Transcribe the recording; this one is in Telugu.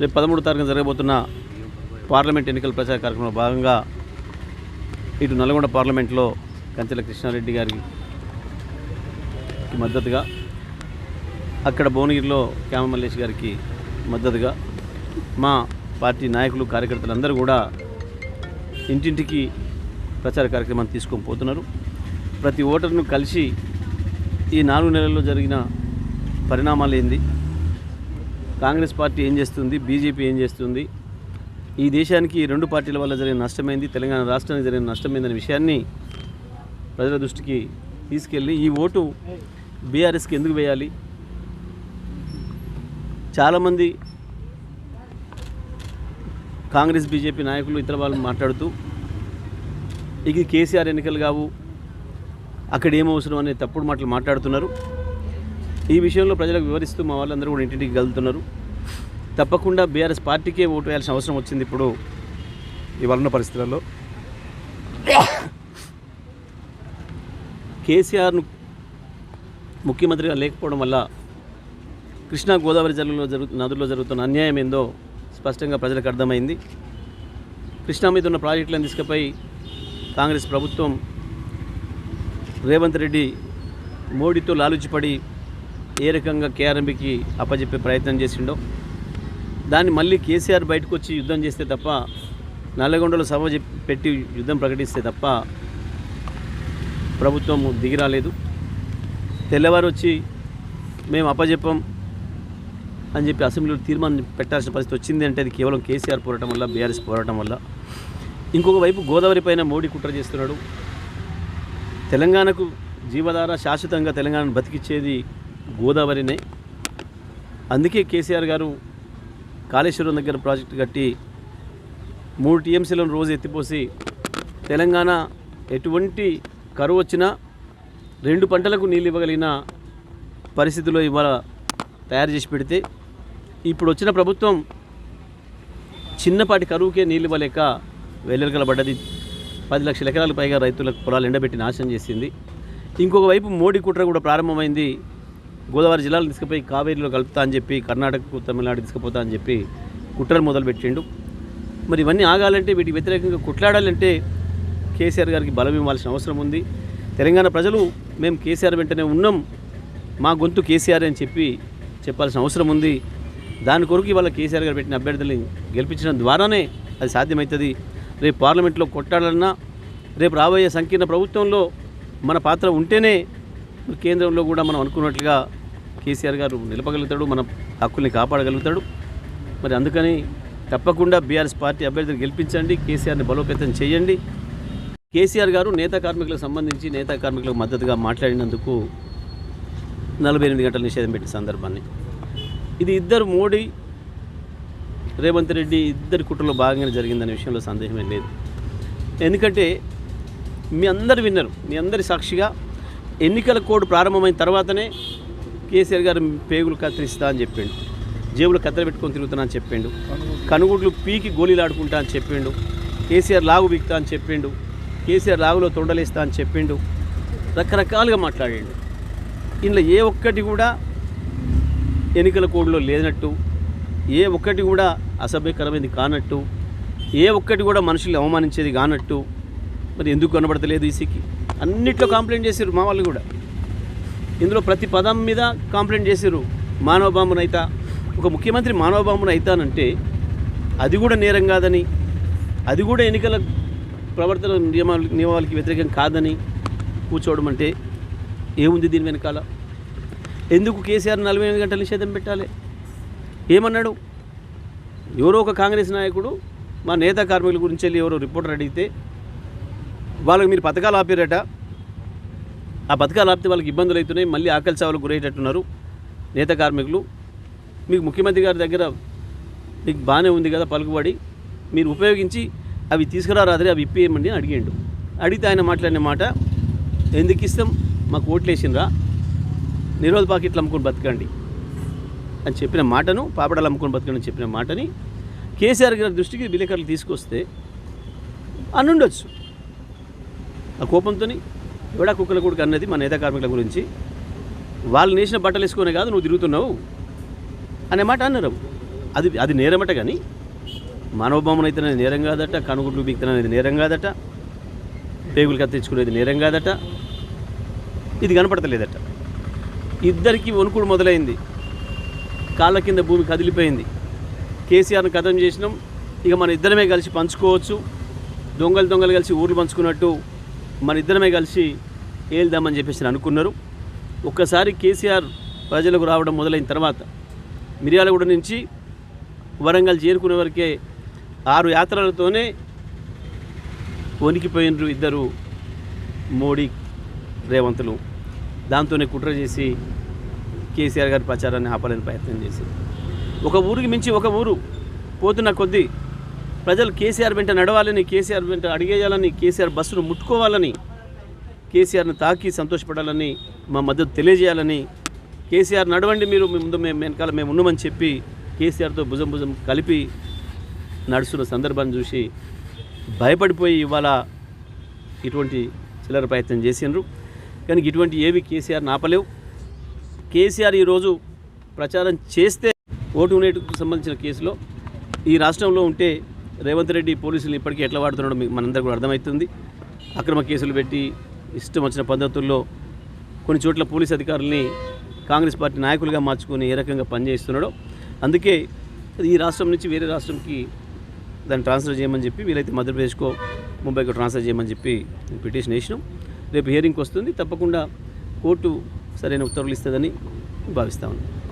రేపు పదమూడు తారీఖున జరగబోతున్న పార్లమెంట్ ఎన్నికల ప్రచార కార్యక్రమంలో భాగంగా ఇటు నల్గొండ పార్లమెంట్లో కంచెల కృష్ణారెడ్డి గారికి మద్దతుగా అక్కడ భువనగిరిలో క్యామ మల్లేష్ గారికి మద్దతుగా మా పార్టీ నాయకులు కార్యకర్తలు అందరూ కూడా ఇంటింటికి ప్రచార కార్యక్రమాన్ని తీసుకొని పోతున్నారు. ప్రతి ఓటర్ను కలిసి ఈ నాలుగు నెలల్లో జరిగిన పరిణామాలు ఏంది? కాంగ్రెస్ పార్టీ ఏం చేస్తుంది? బీజేపీ ఏం చేస్తుంది? ఈ దేశానికి రెండు పార్టీల వల్ల జరిగిన నష్టమైంది తెలంగాణ రాష్ట్రానికి జరిగిన నష్టమైందనే విషయాన్ని ప్రజల దృష్టికి తీసుకెళ్ళి ఈ ఓటు బీఆర్ఎస్కి ఎందుకు వేయాలి? చాలామంది కాంగ్రెస్ బీజేపీ నాయకులు ఇతర వాళ్ళు మాట్లాడుతూ ఇది కేసీఆర్ ఎన్నికలు కావు అక్కడ ఏం అవసరం అనే తప్పుడు మాటలు మాట్లాడుతున్నారు. ఈ విషయంలో ప్రజలకు వివరిస్తూ మా వాళ్ళందరూ కూడా ఇంటింటికి కలుగుతున్నారు తప్పకుండా బీఆర్ఎస్ పార్టీకే ఓటు వేయాల్సిన అవసరం వచ్చింది ఇప్పుడు ఇవాళ వలన పరిస్థితులలో. కేసీఆర్ను ముఖ్యమంత్రిగా లేకపోవడం వల్ల కృష్ణా గోదావరి జలంలో జరుగు నదుల్లో జరుగుతున్న అన్యాయం ఏందో స్పష్టంగా ప్రజలకు అర్థమైంది. కృష్ణా మీద ఉన్న ప్రాజెక్టులను తీసుకుపోయి కాంగ్రెస్ ప్రభుత్వం రేవంత్ రెడ్డి మోడీతో లాలుచిపడి ఏ రకంగా కేఆర్ఎంబికి అప్పచెప్పే ప్రయత్నం చేసిండో దాన్ని మళ్ళీ కేసీఆర్ బయటకు వచ్చి యుద్ధం చేస్తే తప్ప నల్లగొండలో సభ పెట్టి యుద్ధం ప్రకటిస్తే తప్ప ప్రభుత్వం దిగిరాలేదు. తెల్లవారు వచ్చి మేము అప్పజెప్పం అని చెప్పి అసెంబ్లీలో తీర్మానం పెట్టాల్సిన పరిస్థితి వచ్చింది అంటే అది కేవలం కేసీఆర్ పోరాటం వల్ల బీఆర్ఎస్ పోరాటం వల్ల. ఇంకొక వైపు గోదావరి పైన మోడీ కుట్ర చేస్తున్నాడు. తెలంగాణకు జీవధార శాశ్వతంగా తెలంగాణను బతికిచ్చేది గోదావరినే. అందుకే కేసీఆర్ గారు కాళేశ్వరం దగ్గర ప్రాజెక్టు కట్టి మూడు టీఎంసీలను రోజు ఎత్తిపోసి తెలంగాణ ఎటువంటి కరువు వచ్చినా రెండు పంటలకు నీళ్ళు ఇవ్వగలిగిన పరిస్థితిలో ఇవాళ తయారు చేసి పెడితే ఇప్పుడు వచ్చిన ప్రభుత్వం చిన్నపాటి కరువుకే నీళ్ళు ఇవ్వలేక వెల్లెలకల పడ్డది. పది లక్షల ఎకరాలకు పైగా రైతులకు పొలాలు ఎండబెట్టి నాశనం చేసింది. ఇంకొక వైపు మోడీ కుట్ర కూడా ప్రారంభమైంది. గోదావరి జిల్లాలు తీసుకుపోయి కావేరీలో కలుపుతా అని చెప్పి కర్ణాటకకు తమిళనాడు తీసుకుపోతా అని చెప్పి కుట్రలు మొదలుపెట్టిండు. మరి ఇవన్నీ ఆగాలంటే వీటికి వ్యతిరేకంగా కుట్లాడాలంటే కేసీఆర్ గారికి బలం ఇవ్వాల్సిన అవసరం ఉంది. తెలంగాణ ప్రజలు మేము కేసీఆర్ వెంటనే ఉన్నాం మా గొంతు కేసీఆర్ అని చెప్పి చెప్పాల్సిన అవసరం ఉంది. దాని కొరకు ఇవాళ కేసీఆర్ గారు పెట్టిన అభ్యర్థుల్ని గెలిపించడం ద్వారానే అది సాధ్యమవుతుంది రేపు పార్లమెంట్లో కొట్టాలన్నా రేపు రాబోయే సంకీర్ణ ప్రభుత్వంలో మన పాత్ర ఉంటేనే కేంద్రంలో కూడా మనం అనుకున్నట్లుగా కేసీఆర్ గారు నిలపగలుగుతాడు మన హక్కుల్ని కాపాడగలుగుతాడు. మరి అందుకని తప్పకుండా బీఆర్ఎస్ పార్టీ అభ్యర్థిని గెలిపించండి కేసీఆర్ని బలోపేతం చేయండి. కేసీఆర్ గారు నేత కార్మికులకు సంబంధించి నేత కార్మికులకు మద్దతుగా మాట్లాడినందుకు నలభై ఎనిమిది గంటల నిషేధం పెట్టిన సందర్భాన్ని. ఇది ఇద్దరు మోడీ రేవంత్ రెడ్డి ఇద్దరి కుట్రలో భాగంగానే జరిగిందనే విషయంలో సందేహమే లేదు. ఎందుకంటే మీ అందరు విన్నారు మీ అందరి సాక్షిగా ఎన్నికల కోడ్ ప్రారంభమైన తర్వాతనే కేసీఆర్ గారు పేగులు కత్తిరిస్తా అని చెప్పిండు. జేబులు కత్తెర పెట్టుకొని తిరుగుతున్నా అని చెప్పిండు. కనుగుడ్లు పీకి గోళీలాడుకుంటా అని చెప్పిండు. కేసీఆర్ లాగు బిక్తా అని చెప్పిండు. కేసీఆర్ లాగులో తొండలేస్తా అని చెప్పిండు. రకరకాలుగా మాట్లాడిండు. ఇందులో ఏ ఒక్కటి కూడా ఎన్నికల కోడ్లో లేనట్టు ఏ ఒక్కటి కూడా అసభ్యకరమైనది కానట్టు ఏ ఒక్కటి కూడా మనుషుల్ని అవమానించేది కానట్టు మరి ఎందుకు కనబడతలేదు ఈసీకి అన్నిట్లో కంప్లైంట్ చేసారు మా వాళ్ళు కూడా. ఇందులో ప్రతి పదం మీద కంప్లైంట్ చేసారు మానవ బాంబునైతా ఒక ముఖ్యమంత్రి మానవ బాంబును అది కూడా నేరం కాదని అది కూడా ఎన్నికల ప్రవర్తన నియమాలు నియమాలకి వ్యతిరేకం కాదని కూర్చోవడం అంటే ఏముంది దీని వెనకాల? ఎందుకు కేసీఆర్ నలభై ఎనిమిది గంటల నిషేధం పెట్టాలి? ఏమన్నాడు? ఎవరో ఒక కాంగ్రెస్ నాయకుడు మా నేత కార్మికుల గురించి వెళ్ళి ఎవరో రిపోర్టర్ అడిగితే వాళ్ళకి మీరు పథకాలు ఆపారట. ఆ పథకాలు ఆపితే వాళ్ళకి ఇబ్బందులు అవుతున్నాయి. మళ్ళీ ఆకలి చావులకు గురయ్యేటట్టున్నారు నేత కార్మికులు. మీకు ముఖ్యమంత్రి గారి దగ్గర మీకు బాగానే ఉంది కదా పలుకుబడి. మీరు ఉపయోగించి అవి తీసుకురారాదరే అవి ఇప్పేయమండి అని అడిగిండు. అడిగితే ఆయన మాట్లాడిన మాట ఎందుకు ఇస్తాం? మాకు ఓట్లు నిరోధ పాకెట్లు అమ్ముకొని బతకండి. అని చెప్పిన మాటను పాపడాలు అమ్ముకొని బతకండి అని చెప్పిన మాటని కేసీఆర్ గారి దృష్టికి విలేకరులు తీసుకొస్తే అనుండొచ్చు ఆ కోపంతో ఎవడా కుక్కల కొడుకు అన్నది మా నేత కార్మికుల గురించి. వాళ్ళు నేసిన బట్టలు వేసుకునే కాదు నువ్వు తిరుగుతున్నావు అనే మాట అన్నారు అది అది నేరమట కానీ మానవభావన అయితే నేరం కాదట కనుగుడ్లు బిక్తనేది నేరం కాదట పేగులు కత్తించుకునేది నేరం కాదట ఇది కనపడతలేదట. ఇద్దరికి వణుకుడు మొదలైంది. కాళ్ళ కింద భూమి కదిలిపోయింది. కేసీఆర్ని కథం చేసినాం. ఇక మన ఇద్దరమే కలిసి పంచుకోవచ్చు. దొంగలు దొంగలు కలిసి ఊర్లు పంచుకున్నట్టు మన ఇద్దరమే కలిసి ఏల్దామని చెప్పేసి అనుకున్నారు. ఒక్కసారి కేసీఆర్ ప్రజలకు రావడం మొదలైన తర్వాత మిర్యాలగూడ నుంచి వరంగల్ చేరుకునే వరకే ఆరు యాత్రలతోనే వణికిపోయినరు ఇద్దరు మోడీ రేవంతులు. దాంతోనే కుట్ర చేసి కేసీఆర్ గారి ప్రచారాన్ని ఆపాలని ప్రయత్నం చేసి ఒక ఊరికి మించి ఒక ఊరు పోతున్న కొద్దీ ప్రజలు కేసీఆర్ వెంట నడవాలని కేసీఆర్ వెంట అడిగేయాలని కేసీఆర్ బస్సును ముట్టుకోవాలని కేసీఆర్ను తాకి సంతోషపడాలని మా మద్దతు తెలియజేయాలని కేసీఆర్ నడవండి మీరు మీ ముందు మేము వెనకాల మేము ఉన్నామని చెప్పి కేసీఆర్తో భుజం భుజం కలిపి నడుస్తున్న సందర్భాన్ని చూసి భయపడిపోయి ఇవాళ ఇటువంటి చిల్లర ప్రయత్నం చేసిండ్రు. కానీ ఇటువంటి ఏవి కేసీఆర్ ఆపలేవు. కేసీఆర్ ఈరోజు ప్రచారం చేస్తే ఓటు నేటుకు సంబంధించిన కేసులో ఈ రాష్ట్రంలో ఉంటే రేవంత్ రెడ్డి పోలీసులు ఇప్పటికీ ఎట్లా వాడుతున్నాడో మీకు మనందరికీ కూడా అర్థమవుతుంది. అక్రమ కేసులు పెట్టి ఇష్టం వచ్చిన పద్ధతుల్లో కొన్ని చోట్ల పోలీస్ అధికారుల్ని కాంగ్రెస్ పార్టీ నాయకులుగా మార్చుకొని ఏ రకంగా పనిచేస్తున్నాడో అందుకే ఈ రాష్ట్రం నుంచి వేరే రాష్ట్రంకి దాన్ని ట్రాన్స్ఫర్ చేయమని చెప్పి వీలైతే మధ్యప్రదేశ్కో ముంబైకో ట్రాన్స్ఫర్ చేయమని చెప్పి పిటిషన్ వేసినాం. రేపు హియరింగ్కి వస్తుంది. తప్పకుండా కోర్టు సరైన ఉత్తర్వులు ఇస్తుందని భావిస్తా ఉన్నాను